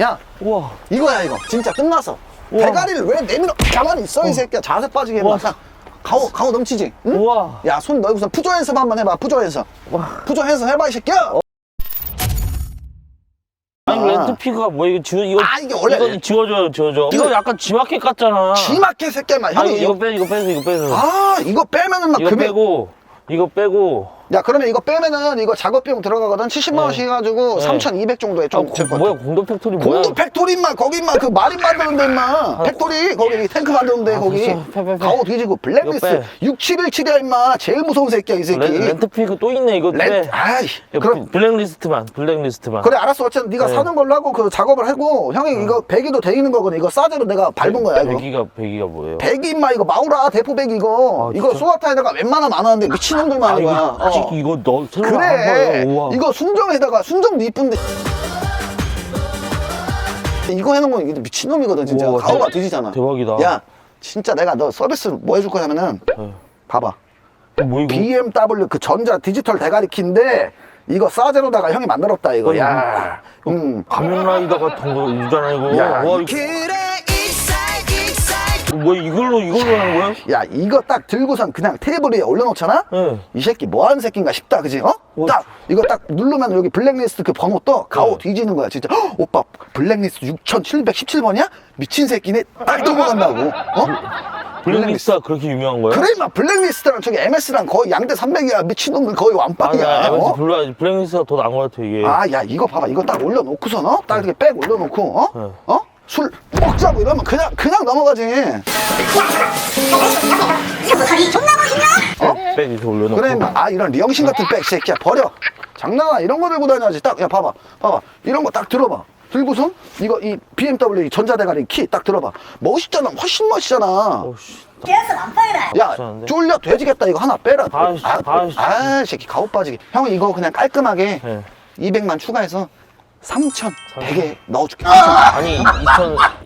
야 우와. 이거야 이거 진짜 끝났어 우와. 대가리를 왜 내밀어 가만히 있어 이 새끼야 자세 빠지게. 해봐 가오 가오 넘치지 응? 우와. 야손 넓고서 푸조 연습 한번 해봐 푸조 연습 푸조 연습 해봐 이 새끼야 아니 아. 렌트피그가 뭐 이거 지워 이거 아, 이게 원래 이거 렌- 지워줘요 지워줘. 이거 약간 지마켓 같잖아. 지막해 새끼야 막 아니 형이 이거 빼 이거 빼서 이거 빼서. 아 이거 빼면은 막 이거 금액 빼고 이거 빼고. 야 그러면 이거 빼면은 이거 작업 비용 들어가거든 70만 원씩 해가지고 네. 3,200 정도에 아, 좀 고, 될것 뭐야 같아 공도 팩토리 뭐야? 공도 팩토리 인마 거기 인마 그 마린 만드는데 인마 팩토리 거기 탱크 만드는데 아, 거기. 가오 뒤지고 블랙리스트 빼. 6717이야 인마 제일 무서운 새끼야 이 새끼 렌, 렌트피그 또 있네 이거 렌 빼. 아이 그럼 블랙리스트만 블랙리스트만. 그래 알았어 어쨌든 네가 네. 사는 걸로 하고 그 작업을 하고 형이 이거 배기도 돼 있는 거거든 이거 싸제로 내가 밟은 거야 이거 배기가 배기가 뭐예요? 배기 인마 이거 마우라 대포 배기 이거 아, 이거 진짜? 소나타에다가 웬만하면 안 하는데 미친놈들만 하는 거야 이거 어. 지- 이거 너 새로 한 그래 거예요? 우와. 이거 순정에다가 순정도 이쁜데 이거 해놓은 건 이게 미친놈이거든 진짜 우와, 가오가 대박- 뒤지잖아 대박이다. 야 진짜 내가 너 서비스 뭐 해줄 거냐면은 네. 봐봐 뭐 이거? BMW 그 전자 디지털 대가리 키인데 이거 싸제로다가 형이 만들었다 이거 어, 야 음. 가면라이더 같은 거 유잖아 이거. 야, 와, 이거 뭐 이걸로 이걸로 하는 거야? 야 이거 딱 들고선 그냥 테이블 위에 올려놓잖아 네. 이 새끼 뭐하는 새끼인가 싶다 그지 어? 와. 딱 이거 딱 누르면 여기 블랙리스트 그 번호 떠 가오 네. 뒤지는 거야 진짜 헉, 오빠 블랙리스트 6717번이야? 미친 새끼네 딱 넘어간다고 어? 블랙리스트가 그렇게 유명한 거야? 그래 막 블랙리스트랑 저기 MS랑 거의 양대 산맥이야 미친놈들 거의 완빵이야 아니, 어? 블랙, 블랙리스트가 더 나은 거 같아 이게. 아, 야, 이거 봐봐. 이거 딱 올려놓고선, 어? 딱 이렇게 백 올려놓고, 어? 네. 어? 술 먹자고 이러면 그냥, 그냥 넘어가지. 어? 백 이렇게 올려놓고. 그래, 임마. 아, 이런 리영신 같은 백, 새끼야. 버려. 장난아. 이런 거 들고 다녀야지. 딱, 야, 봐봐. 봐봐. 이런 거 딱 들어봐. 들고선, 이거, 이 BMW 전자대가리 키 딱 들어봐. 멋있잖아. 훨씬 멋있잖아. 어씨. 깨어서 난방이다. 야? 쫄려 돼지겠다. 이거 하나 빼라. 아이씨, 아. 아, 새끼. 가오 빠지게. 형, 이거 그냥 깔끔하게 네. 200만 추가해서 3천 100에 넣어줄게. 아니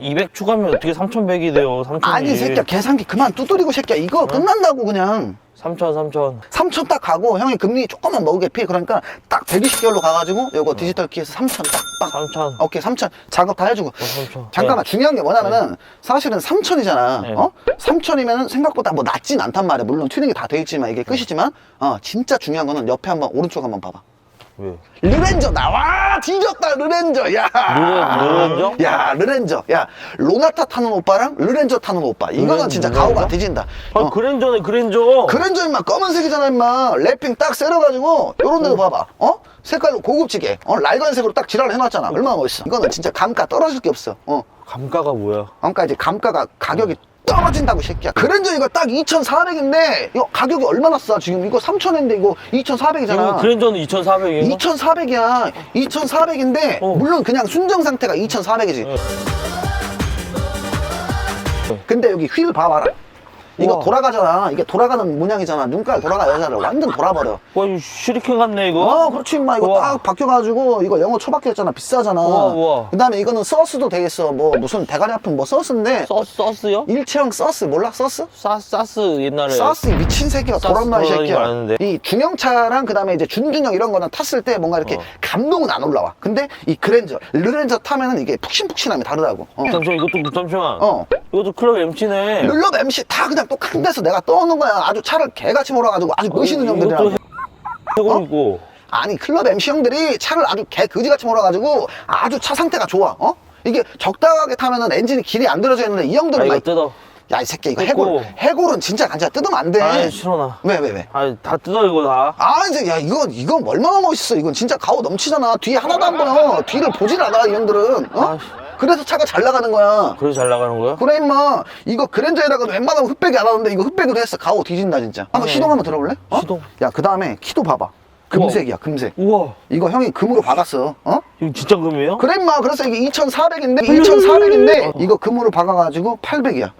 2,200 추가면 어떻게 3,100이 돼요? 3,000이. 아니 새끼야 계산기 그만 두드리고 새끼야. 이거 끝난다고 그냥. 3,000, 3,000. 3천. 딱 가고 형이 금리 조금만 먹게 피. 그러니까 딱 120개월로 가가지고 요거 디지털 키에서 3천 딱 빵 3,000. 오케이 3천. 작업 다 해주고. 3,000. 잠깐만 중요한 게 뭐냐면은 사실은 3천이잖아. 네. 어? 3천이면은 생각보다 뭐 낮진 않단 말이야. 물론 튜닝이 다 돼 있지만 이게 끝이지만. 어 진짜 중요한 거는 옆에 한번 오른쪽 한번 봐봐 왜? 르렌저 나와 뒤졌다 르렌저 야 르렌- 르렌저? 야 르렌저 야 로나타 타는 오빠랑 르렌저 타는 오빠 이거는 진짜? 가오가 뒤진다 아 어. 그랜저네 그랜저. 그랜저 임마 검은색이잖아 임마 랩핑 딱 썰어가지고 요런 데도 봐봐 어? 색깔로 고급지게 어? 라이건색으로 딱 지랄을 해놨잖아 얼마나 멋있어 이거는 진짜 감가 떨어질 게 없어 어 감가가 뭐야? 그러니까 이제 감가가 가격이 떨어진다고 이 새끼야 그랜저 이거 딱 2,400인데 이거 가격이 얼마나 싸 지금 이거 3,000엔데 이거 2,400이잖아 이거 그랜저는 2,400이에요? 2,400이야. 2,400인데 어. 물론 그냥 순정 상태가 2,400이지. 네. 근데 여기 휠 봐봐라. 이거 우와. 돌아가잖아. 이게 돌아가는 문양이잖아. 눈깔 돌아가 여자를 완전 돌아버려. 와 이거 슈리켄 같네 이거. 어, 그렇지, 임마. 이거 우와. 딱 바뀌어가지고, 이거 영어 초박혔잖아. 비싸잖아. 우와, 우와. 그 다음에 이거는 서스도 돼 있어. 뭐, 무슨 대가리 아픈 뭐 서스인데. 서, 서스요? 일체형 서스, 몰라? 서스? 사, 사스 옛날에. 사스 이 미친 새끼가 사스 도란말 돌아다니는 새끼야. 거 아는데. 이 중형차랑 그다음에 이제 준중형 이런 거는 탔을 때 뭔가 이렇게 어. 감동은 안 올라와. 근데 이 그랜저, 르렌저 타면은 이게 푹신푹신함이 다르다고. 어. 잠시만 이것도 잠시만. 어. 이것도 클럽 MC네. 룰럽 MC 다 그냥 똑같은 데서 내가 떠오는 거야. 아주 차를 개같이 몰아가지고 아주 멋있는 형들이야. 이것도 해골이고. 아니 클럽 MC 형들이 차를 아주 개 그지같이 몰아가지고 아주 차 상태가 좋아. 어? 이게 적당하게 타면은 엔진이 길이 안 들어져 있는데 이아 형들은 이거 막 뜯어. 야 이 새끼 이거. 해골 해골은 진짜 간지야 뜯으면 안 돼. 아이 싫어 나. 왜 왜 왜? 아이 다 뜯어 이거 다. 아 이제 야 이거 이거 얼마나 멋있어 이건 진짜 가오 넘치잖아 뒤에 하나도 안 보여 뒤를 보질 않아 이 형들은 어? 아, 씨. 그래서 차가 잘 나가는 거야 그래서 잘 나가는 거야? 그래 임마 이거 그랜저에다가 웬만하면 흑백이 안 하는데 이거 흑백으로 했어 가오 뒤진다 진짜 한번 네. 시동 한번 들어볼래? 어? 시동. 야그 다음에 키도 봐봐 금색이야 금색 우와. 이거 형이 금으로 박았어 어? 이거 진짜 금이에요? 그래 임마 그래서 이게 2400인데 2400인데 이거 금으로 박아가지고 800이야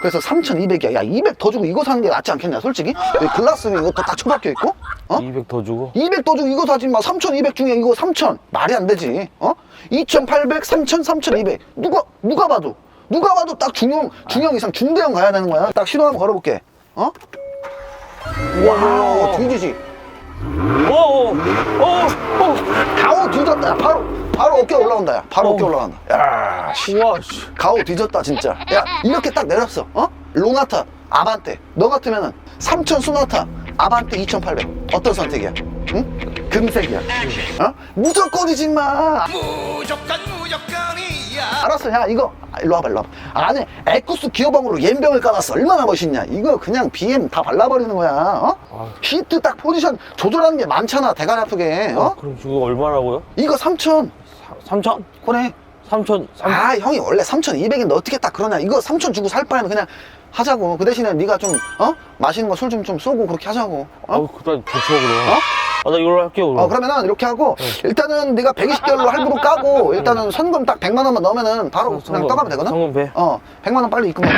그래서 3200이야 야 200 더 주고 이거 사는 게 낫지 않겠냐 솔직히 여기 글라스는 이것도 딱 처박혀 있고 어? 200 더 주고. 200 도중 이거 사지 마. 3,200 중에 이거 3,000. 말이 안 되지. 어? 2,800, 3,000, 3,200. 누가, 누가 봐도. 누가 봐도 딱 중형, 중형 이상 중대형 가야 되는 거야. 딱 시동 한번 걸어볼게. 어? 와, 뒤지지. 오, 오, 오, 오. 올라온다 야 바로 어. 어깨 올라간다 야 씨. 우와, 씨. 가오 뒤졌다 진짜 야 이렇게 딱 내렸어 어? 로나타 아반떼 너 같으면은 3000 소나타 아반떼 2800 어떤 선택이야? 응? 금색이야 어? 무조건이지 마 무조건 무조건이야 알았어 야 이거 아, 일로 와봐 일로 와봐 안에 에쿠스 기어방으로 옌병을 깔았어 얼마나 멋있냐 이거 그냥 BM 다 발라버리는 거야 어? 히트 딱 포지션 조절하는 게 많잖아 대가리 아프게 어? 그럼 이거 얼마라고요? 이거 3천 3천? 그래 3천, 3천. 아 형이 원래 3,200인데 어떻게 딱 그러냐 이거 3,000 주고 살 바에는 그냥 하자고 그 대신에 네가 좀 어? 맛있는 거 술 좀 좀 쏘고 그렇게 하자고 어? 어, 그다음 좋죠, 그럼. 아, 나 이걸로 할게요, 그럼. 어 그러면은 이렇게 하고 일단은 네가 120개월로 할부로 까고 일단은 선금 딱 100만 원만 넣으면은 바로 그냥 떠가면 되거든 성금 배. 어 100만 원 빨리 입금해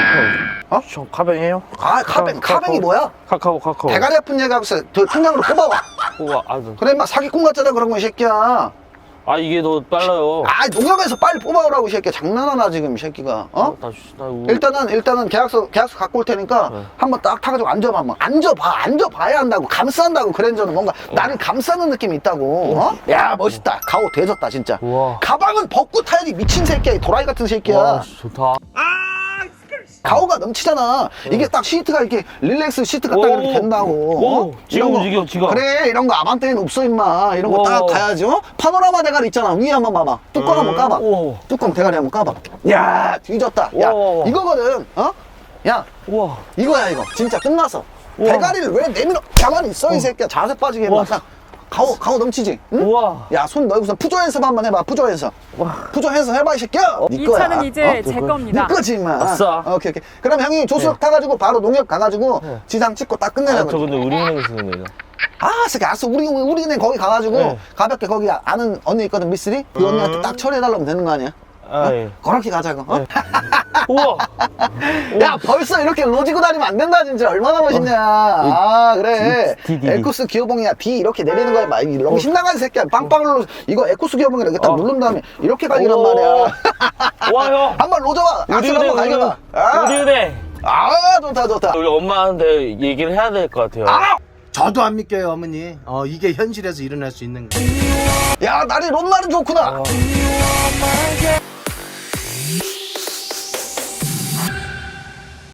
어? 저 카뱅이에요? 아 카뱅 카- 카뱅이 카카오. 뭐야 카카오, 카카오. 대가리 아픈 얘기하고 있어 저 통장으로 뽑아와 우와, 아, 너- 그래 막 사기꾼 같잖아 그런 거 이 새끼야 아, 이게 더 빨라요. 아 농협에서 빨리 뽑아오라고 이 새끼야 장난하나 지금 이 새끼가 어? 나, 씨, 나, 우- 일단은 일단은 계약서 계약서 갖고 올 테니까 네. 한번 딱 타가지고 앉아봐 한번 앉아봐 앉아봐야 한다고 감싼다고 그랜저는 뭔가 나를 감싸는 느낌이 있다고 어? 야 멋있다 가오 되졌다 진짜 우와. 가방은 벗고 타야지 미친 새끼야 이 도라이 같은 새끼야 와, 씨, 좋다. 가오가 넘치잖아 이게 딱 시트가 이렇게 릴렉스 시트가 딱 오. 이렇게 된다고 오. 어? 지가 이런 거- 움직여, 지가. 그래 이런 거 아반떼는 없어 임마 이런 거 딱 오. 가야지 어? 파노라마 대가리 있잖아 위에 한번 봐봐 뚜껑 한번 까봐 오. 뚜껑 대가리 한번 까봐 야 뒤졌다 야 오. 이거거든 어? 야 우와. 이거야 이거 진짜 끝났어 우와. 대가리를 왜 내밀어 가만히 있어 이 새끼야 자세 빠지게 해봐. 딱 가오 가오 넘치지 응? 우와. 야손 넣고서 푸조 연습 한번 해봐 푸조 연습 푸조 연습 해봐 이 새끼야 네 이 거야. 차는 이제 어? 제 겁니다. 네 거지 임마 아싸. 어, 오케이 오케이 그럼 형이 조수석 타가지고 바로 농협 가가지고 지상 찍고 딱 아, 끝내는 저 근데 우리은행 쓰는 거예요. 아 새끼 알았어 우리 우리는 거기 가가지고 네. 가볍게 거기 아는 언니 있거든 미쓰리 그 언니한테 딱 처리해달라면 되는 거 아니야 아, 예. 그렇게 가자고 어? 우와. 야 벌써 이렇게 로지고 다니면 안 된다 진짜 얼마나 멋있냐 아 그래. 에쿠스 기어봉이야 D 이렇게 내리는 거야 막 너무 신나가는 새끼야 빵빵으로 이거 에쿠스 기어봉이라 이렇게 딱 어. 누른 다음에 이렇게 갈기란 오. 말이야 와, 형. 한번 로져봐 악셀 한번 갈겨봐 아, 우리은행. 아 좋다 좋다 우리 엄마한테 얘기를 해야 될 것 같아요. 아! 저도 안 믿겨요 어머니 어 이게 현실에서 일어날 수 있는 거야 나리 롬마는 좋구나